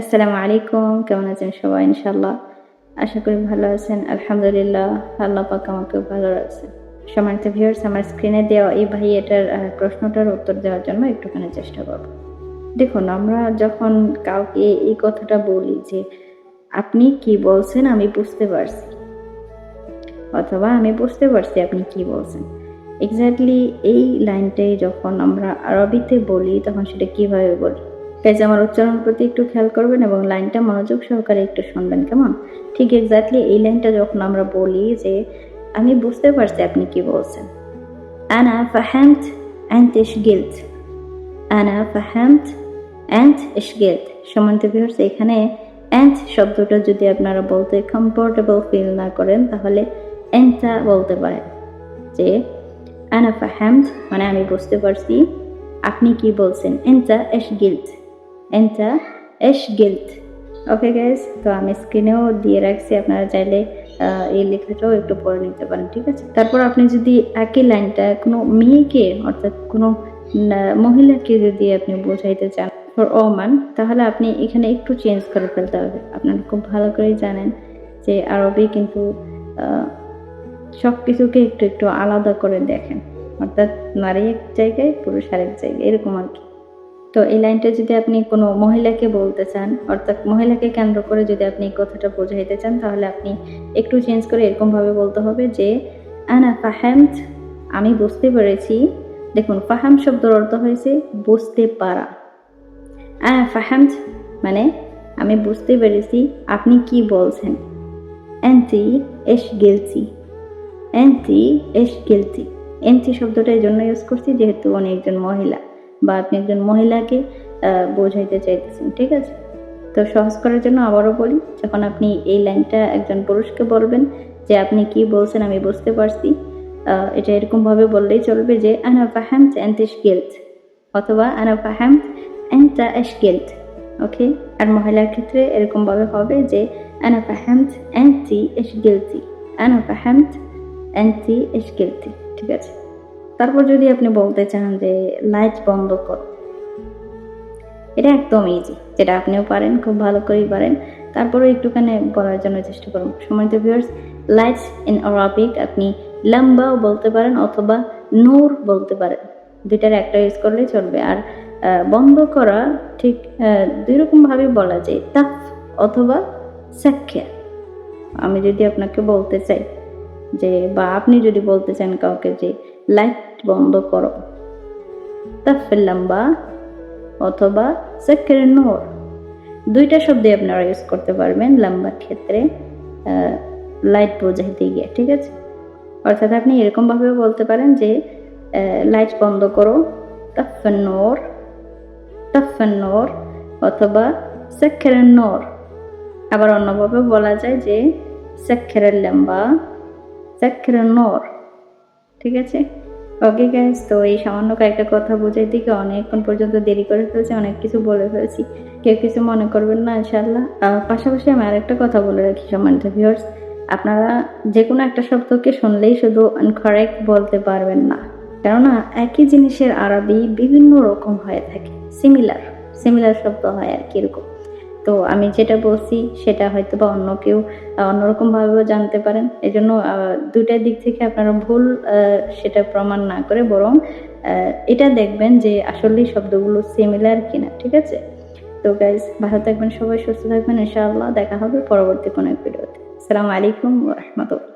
আসসালামু আলাইকুম, কেমন আছেন সবাই? ইনশাল্লাহ আশা করি ভালো আছেন। আলহামদুলিল্লাহ, আল্লাহ পাক আমাকে ভালো রাখছেন সম্মানিত ভিউয়ার্স আমার স্ক্রিনে দেওয়া এই ভাই এটার প্রশ্নটার উত্তর দেওয়ার জন্য একটুখানি চেষ্টা করব। দেখুন, আমরা যখন কাউকে এই কথাটা বলি যে, আপনি কি বলছেন? আমি বুঝতে পারছি। অথবা, আমি বুঝতে পারছি আপনি কি বলছেন? এক্স্যাক্টলি এই লাইনটাই যখন আমরা আরবিতে বলি, তখন সেটা কীভাবে বলি? গাইজ আমার উচ্চারণ প্রতি একটু খেয়াল করবেন এবং লাইনটা মনোযোগ সহকারে একটু শুনবেন, কেমন? ঠিক এক্স্যাক্টলি এই লাইনটা যখন আমরা বলি যে, আমি বুঝতে পারছি আপনি কি বলছেন। আনা ফাহামত অ্যান্ড ইশগিলত আনা ফাহামত অ্যান্ড ইশগিলত সমান্ত ভিউয়ার্স এখানে অ্যান্ড শব্দটা যদি আপনারা বলতে কমফোর্টেবল ফিল না করেন, তাহলে এনটা বলতে পারেন। যে, আনা ফাহামত মানে আমি বুঝতে পারছি আপনি কি বলছেন। এনটা এশগিলত এনটা এশগিলত ওকে গাইস তো আমি স্ক্রিনেও দিয়ে রাখছি, আপনারা চাইলে এই লেখাটাও একটু পড়ে নিতে পারেন, ঠিক আছে? তারপর আপনি যদি একই লাইনটা কোনো মেয়েকে, অর্থাৎ কোনো মহিলাকে যদি আপনি বোঝাইতে চান ফর ওমান তাহলে আপনি এখানে একটু চেঞ্জ করে ফেলতে হবে। আপনারা খুব ভালো করেই জানেন যে আরবি কিন্তু সব কিছুকে একটু একটু আলাদা করে দেখেন। অর্থাৎ নারী এক জায়গায়, পুরুষ আরেক জায়গায়, এরকম আর কি। তো এই লাইনটা যদি আপনি কোনো মহিলাকে বলতে চান, অর্থাৎ মহিলাকে কেন্দ্র করে যদি আপনি এই কথাটা বোঝাইতে চান, তাহলে আপনি একটু চেঞ্জ করে এরকমভাবে বলতে হবে যে, আনা ফাহামত, আমি বুঝতে পেরেছি। দেখুন, ফাহাম শব্দের অর্থ হয়েছে বুঝতে পারা। আনা ফাহামত মানে আমি বুঝতে পেরেছি, আপনি কি বলছেন? অ্যান্টি এস গেলছি অ্যান্টি এস গেলতি। এন্টি শব্দটা এই জন্য ইউজ করছি, যেহেতু উনি একজন মহিলা। বা আপনি একজন মহিলাকে বোঝাইতে চাইতেছেন, ঠিক আছে? তো সহজ করার জন্য আবারও বলি, যখন আপনি এই লাইনটা একজন পুরুষকে বলবেন যে আপনি কি বলছেন আমি বুঝতে পারছি এটা এরকমভাবে বললেই চলবে যে, আনা ফাহামত অ্যান্টিস গিল্ট অথবা, আনা ফাহামত অ্যান্টা এস গিল্ট ওকে? আর মহিলার ক্ষেত্রে এরকমভাবে হবে যে, আনা ফাহামত অ্যান্টি এস গিলতি আনা ফাহামত অ্যান্টি এস গিলতি ঠিক আছে? তারপর যদি আপনি বলতে চান যে লাইট বন্ধ করো, এটা একদম ইজি যেটা আপনিও পারেন, খুব ভালো করেই পারেন। তারপরে একটুখানি বলার জন্য চেষ্টা করুন। সময়ত ভিউয়ার্স লাইটস ইন আরবিক আপনি লম্বাও বলতে পারেন অথবা নূর বলতে পারেন। দুইটার একটা ইউজ করলেই চলবে। আর বন্ধ করা ঠিক দুই রকমভাবে বলা যায়। তাফ অথবা সাক্ষা। আমি যদি আপনাকে বলতে চাই যে বা আপনি যদি বলতে চান কাউকে যে লাইট বন্ধ করো। তাফের লম্বা অথবা সেকের নোর। দুইটা শব্দে আপনারা ইউজ করতে পারবেন লম্বার ক্ষেত্রে লাইট বোঝাইতে গিয়ে, ঠিক আছে? অর্থাৎ আপনি এরকমভাবেও বলতে পারেন যে লাইট বন্ধ করো তাফের নোর তাফের নোর অথবা সেকের নোর। আবার অন্যভাবে বলা যায় যে সেকের লম্বা সেকের নোর, ঠিক আছে? ওকে গ্যাস তো এই সামান্য কয়েকটা কথা বোঝাইতে গিয়ে অনেকক্ষণ পর্যন্ত দেরি করে ফেলছি, অনেক কিছু বলে ফেলছি। কেউ কিছু মনে করবেন না ইনশাল্লাহ পাশাপাশি আমি আরেকটা কথা বলে রাখি সম্মানিত ভিউয়ার্স আপনারা যে কোনো একটা শব্দকে শুনলেই শুধু কারেক্ট বলতে পারবেন না। কেননা, একই জিনিসের আরবি বিভিন্ন রকম হয়ে থাকে সিমিলার সিমিলার শব্দ হয় আর কি এরকম। তো আমি যেটা বলছি, সেটা হয়তো বা অন্য কেউ অন্যরকমভাবেও জানতে পারেন। এই জন্য দুইটা দিক থেকে আপনারা ভুল সেটা প্রমাণ না করে বরং এটা দেখবেন যে আসলেই শব্দগুলো সিমিলার কিনা, ঠিক আছে? তো গাইজ ভালো থাকবেন সবাই, সুস্থ থাকবেন, ইনশাআল্লাহ, দেখা হবে পরবর্তী কোনো এক ভিডিওতে আসসালামু আলাইকুম রহমতুল্লাহ।